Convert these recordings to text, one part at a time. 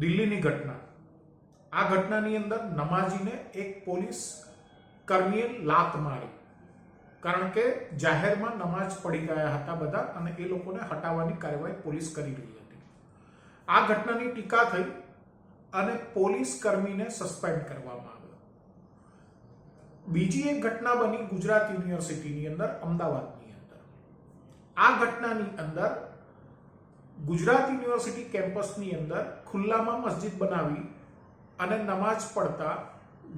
દિલ્હીની ઘટના. આ ઘટનાની અંદર નમાજીને એક પોલીસ કર્મીએ લાત મારી. કારણ કે જાહેરમાં નમાજ પડી ગયા હતા બધા અને એ લોકોને હટાવવાની કાર્યવાહી પોલીસ કરી રહી હતી. આ ઘટનાની ટીકા થઈ અને પોલીસ કર્મીને સસ્પેન્ડ કરવામાં આવ્યો. બીજી એક ઘટના બની ગુજરાત યુનિવર્સિટીની અંદર, અમદાવાદની અંદર. આ ઘટનાની અંદર ગુજરાત યુનિવર્સિટી કેમ્પસની અંદર ખુલ્લામાં મસ્જિદ બનાવી અને નમાજ પડતા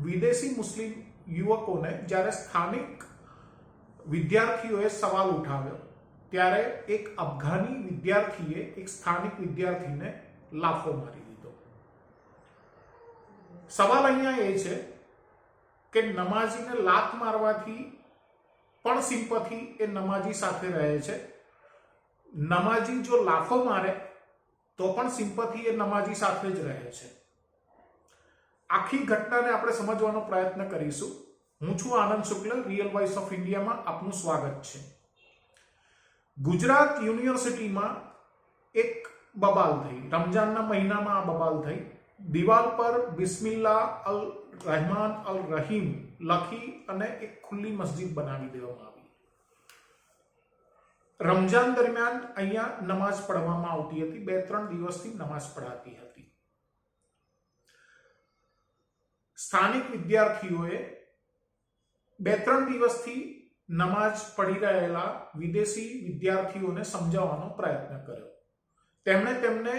વિદેશી મુસ્લિમ યુવકોને જ્યારે સ્થાનિક વિદ્યાર્થીઓએ સવાલ ઉઠાવ્યો, ત્યારે એક અફઘાની વિદ્યાર્થીએ એક સ્થાનિક વિદ્યાર્થીને લાફો મારી દીધો. સવાલ અહીંયા એ છે કે નમાજીને લાત મારવાથી પણ સિમ્પથી એ નમાજી સાથે રહે છે? નમાજી જો લાફો મારે, તો પણ સિમ્પથી એ નમાજી સાથે જ રહે છે. આખી ઘટનાને આપણે સમજવાનો પ્રયત્ન કરીશું. હું છું Anand Shukla real voice of ઇન્ડિયામાં આપનું સ્વાગત છે. ગુજરાત યુનિવર્સિટીમાં એક બબાલ થઈ. રમજાનના મહિનામાં આ બબાલ થઈ. દિવાલ પર બિસ્મિલ્લા અલ રહેમાન અલ રહીમ લખી અને એક ખુલ્લી મસ્જિદ બનાવી દેવામાં આવી. રમજાન દરમિયાન અહીંયા નમાઝ પઢવામાં આવતી હતી. બે, ત્રણ દિવસથી નમાઝ પઢાતી હતી. સ્થાનિક વિદ્યાર્થીઓએ બે, ત્રણ દિવસથી નમાઝ પઢી રહેલા વિદેશી વિદ્યાર્થીઓને સમજાવવાનો પ્રયત્ન કર્યો. તેમણે તેમને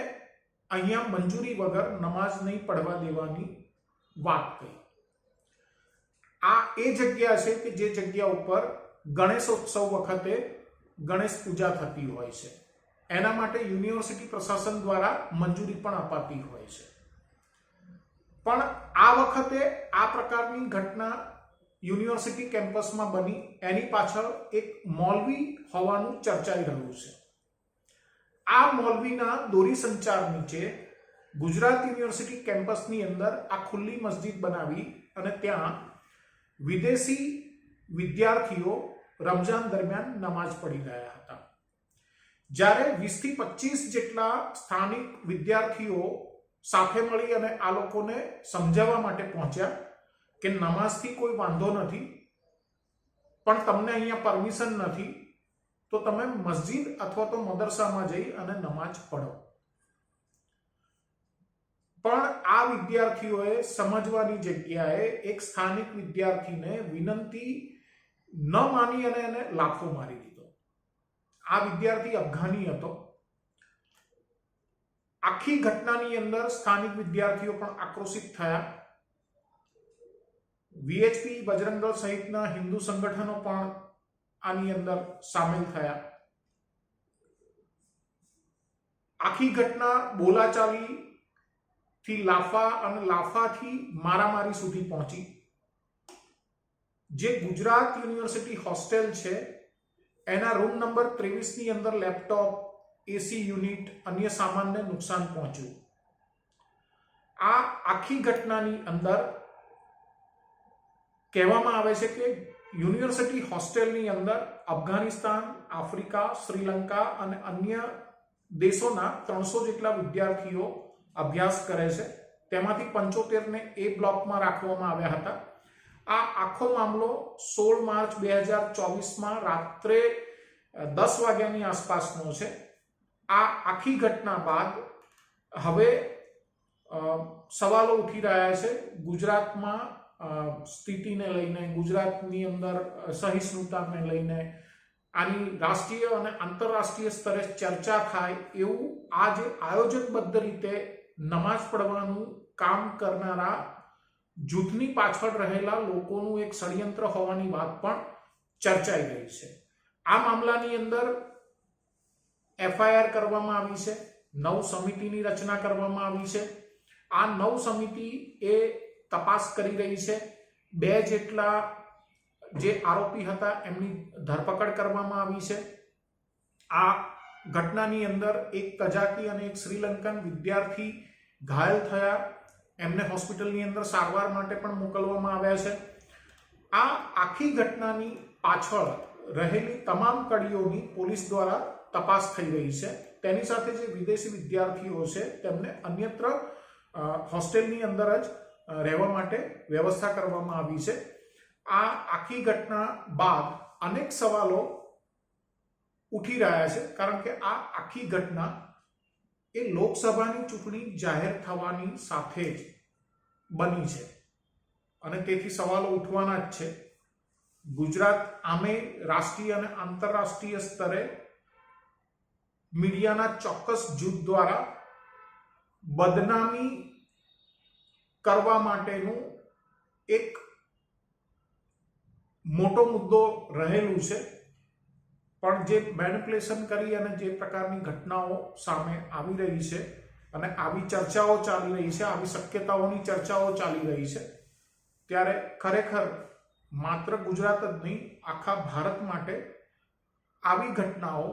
અહીંયા મંજૂરી વગર નમાઝ નહીં પડવા દેવાની વાત કહી. આ એ જગ્યા છે કે જે જગ્યા ઉપર ગણેશોત્સવ વખતે ગણેશ પૂજા થતી હોય છે. એના માટે યુનિવર્સિટી પ્રશાસન દ્વારા મંજૂરી પણ અપાતી હોય છે. પણ આ વખતે આ પ્રકારની ઘટના યુનિવર્સિટી કેમ્પસમાં બની, એની પાછળ એક મોલવી હોવાનું ચર્ચાઈ રહ્યું છે. આ મોલવીના દોરી સંચાર નીચે ગુજરાત યુનિવર્સિટી કેમ્પસની અંદર આ ખુલ્લી મસ્જિદ બનાવી અને ત્યાં વિદેશી વિદ્યાર્થીઓ રમજાન દરમિયાન નમાજ પડી ગયા હતા. જ્યારે વીસથી પચીસ જેટલા સ્થાનિક વિદ્યાર્થીઓ સાથે મળી અને આ લોકોને સમજાવવા માટે પહોંચ્યા કે નમાઝથી કોઈ વાંધો નથી, પણ તમને અહીંયા પરમિશન નથી, તો તમે મસ્જિદ અથવા તો મદરસામાં જઈ અને નમાજ પઢો. પણ આ વિદ્યાર્થીઓએ સમજવાની જગ્યાએ એક સ્થાનિક વિદ્યાર્થીને વિનંતી ન માની અને એને લાફો મારી દીધો. આ વિદ્યાર્થી અફઘાની હતો. આખી ઘટનાની અંદર સ્થાનિક વિદ્યાર્થીઓ પણ આક્રોશિત થયા. વીએચપી બજરંગ દળ સહિતના હિન્દુ સંગઠનો પણ આની અંદર સામેલ થયા. આખી ઘટના બોલાચાલી થી લાફા અને લાફાથી મારામારી સુધી પહોંચી. જે ગુજરાત યુનિવર્સિટી હોસ્ટેલ છે, એના રૂમ નંબર ત્રેવીસની અંદર લેપટોપ, એસી યુનિટ, અન્ય સામાનને નુકસાન પહોંચ્યું. આ આખી ઘટનાની અંદર કહેવામાં આવે છે કે યુનિવર્સિટી હોસ્ટેલની અંદર અફઘાનિસ્તાન, આફ્રિકા, શ્રીલંકા અને અન્ય દેશોના ત્રણસો જેટલા વિદ્યાર્થીઓ અભ્યાસ કરે છે. તેમાંથી પંચોતેરને એ બ્લોકમાં રાખવામાં આવ્યા હતા. આ આખો મામલો સોળ માર્ચ બે હજાર ચોવીસમાં રાત્રે દસ વાગ્યાની આસપાસનો છે. આ આખી ઘટના બાદ હવે સવાલો ઉઠી રહ્યા છે ગુજરાતમાં સ્થિતિને લઈને, ગુજરાતની અંદર સહિષ્ણુતાને લઈને. આની રાષ્ટ્રીય અને આંતરરાષ્ટ્રીય સ્તરે ચર્ચા થાય એવું આ જે આયોજનબદ્ધ રીતે નમાજ પઢવાનું કામ કરનારા જૂથની પાછળ રહેલા લોકોનું એક ષડયંત્ર હોવાની વાત પણ ચર્ચાઈ રહી છે. આ મામલાની અંદર એફઆઈઆર કરવામાં આવી છે, નવ સમિતિની રચના કરવામાં આવી છે. આ નવ સમિતિ એ તપાસ કરી રહી છે. બે જેટલા જે આરોપી હતા એમની ધરપકડ કરવામાં આવી છે. આ ઘટનાની અંદર એક કજાકી અને એક શ્રીલંકન વિદ્યાર્થી ઘાયલ થયા. એમને હોસ્પિટલની અંદર સારવાર માટે પણ મોકલવામાં આવ્યા છે. આ આખી ઘટનાની પાછળ રહેલી તમામ કડીઓની પોલીસ દ્વારા તપાસ થઈ રહી છે. તેની સાથે જે વિદેશી વિદ્યાર્થીઓ છે, તેમને અન્યત્ર હોસ્ટેલની અંદર જ રહેવા માટે વ્યવસ્થા કરવામાં આવી છે. આ આખી ઘટના બાદ અનેક સવાલો ઉઠી રહ્યા છે, કારણ કે આ આખી ઘટના એ લોકસભાની ચૂંટણી જાહેર થવાની સાથે જ બની છે. અને તેથી સવાલો ઉઠવાના જ છે. ગુજરાત આમે રાષ્ટ્રીય અને આંતરરાષ્ટ્રીય સ્તરે મીડિયાના ચોક્કસ જૂથ દ્વારા બદનામી કરવા માટેનું એક મોટો મુદ્દો રહેલું છે. પણ જે મેનિપ્યુલેશન કરી અને જે પ્રકારની ઘટનાઓ સામે આવી રહી છે અને આવી ચર્ચાઓ ચાલી રહી છે, આવી શક્યતાઓની ચર્ચાઓ ચાલી રહી છે, ત્યારે ખરેખર માત્ર ગુજરાત જ નહીં, આખા ભારત માટે આવી ઘટનાઓ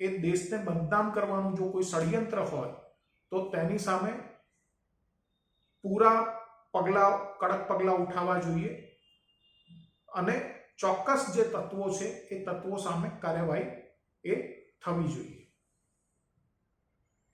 એ દેશને બદનામ કરવાનું જો કોઈ ષડયંત્ર હોય, તો તેની સામે પૂરા પગલાં, કડક પગલાં ઉઠાવવા જોઈએ અને ચોક્કસ જે તત્વો છે એ તત્વો સામે કાર્યવાહી એ થવી જોઈએ.